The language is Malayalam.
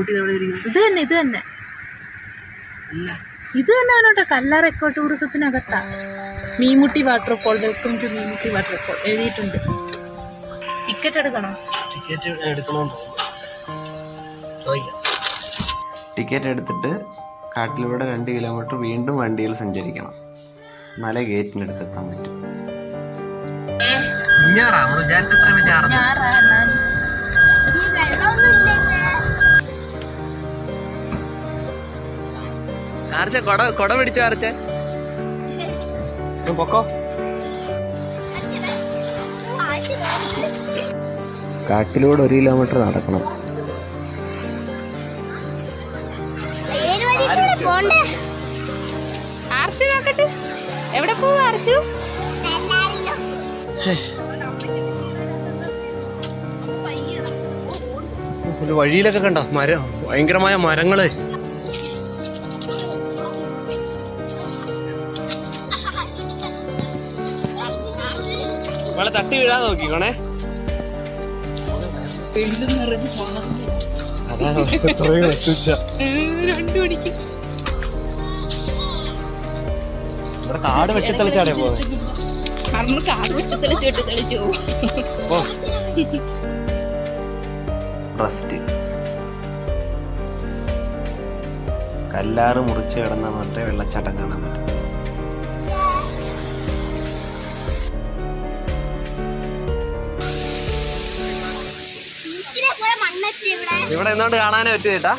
ഇത് തന്നെ ഇത് തന്നെ. അല്ല. ഇത് തന്നെ അവനോട്ടെ Kallar eco ടൂറിസത്തിനകത്താ? Meemutty waterfall welcome to Meemutty waterfall എഴുതിയിട്ടുണ്ട്. ടിക്കറ്റ് എടുക്കണോ? ടിക്കറ്റ് എടുക്കണമെന്ന് തോന്നുന്നു. ടിക്കറ്റ് എടുത്തിട്ട് കാട്ടിലൂടെ രണ്ട് കിലോമീറ്റർ വീണ്ടും വണ്ടിയിൽ സഞ്ചരിക്കണം. മല ഗേറ്റിനടുത്ത് എത്താൻ പറ്റും കാർച്ച കൊട കൊട പിടിച്ചു പൊക്കോ. കാട്ടിലൂടെ ഒരു കിലോമീറ്റർ നടക്കണം. ആർച്ചു നോക്കട്ടെ. എവിടെ പോവും ആർച്ചു വഴിയിലൊക്കെ കണ്ട? മരം ഭയങ്കരമായ മരങ്ങൾ. നമ്മളെ തട്ടി വീഴാൻ നോക്കിക്കോണേ ഇവിടെ കാട് വെട്ടിത്തെളിച്ചാടേ പോകുന്നത് കാട് കല്ലാറ് മുറിച്ച് കിടന്നാൽ മാത്രമേ വെള്ളച്ചാട്ടം കാണാൻ പറ്റൂ ഇവിടെ. എന്നോണ്ട് കാണാനേ പറ്റൂ ചേട്ടാ.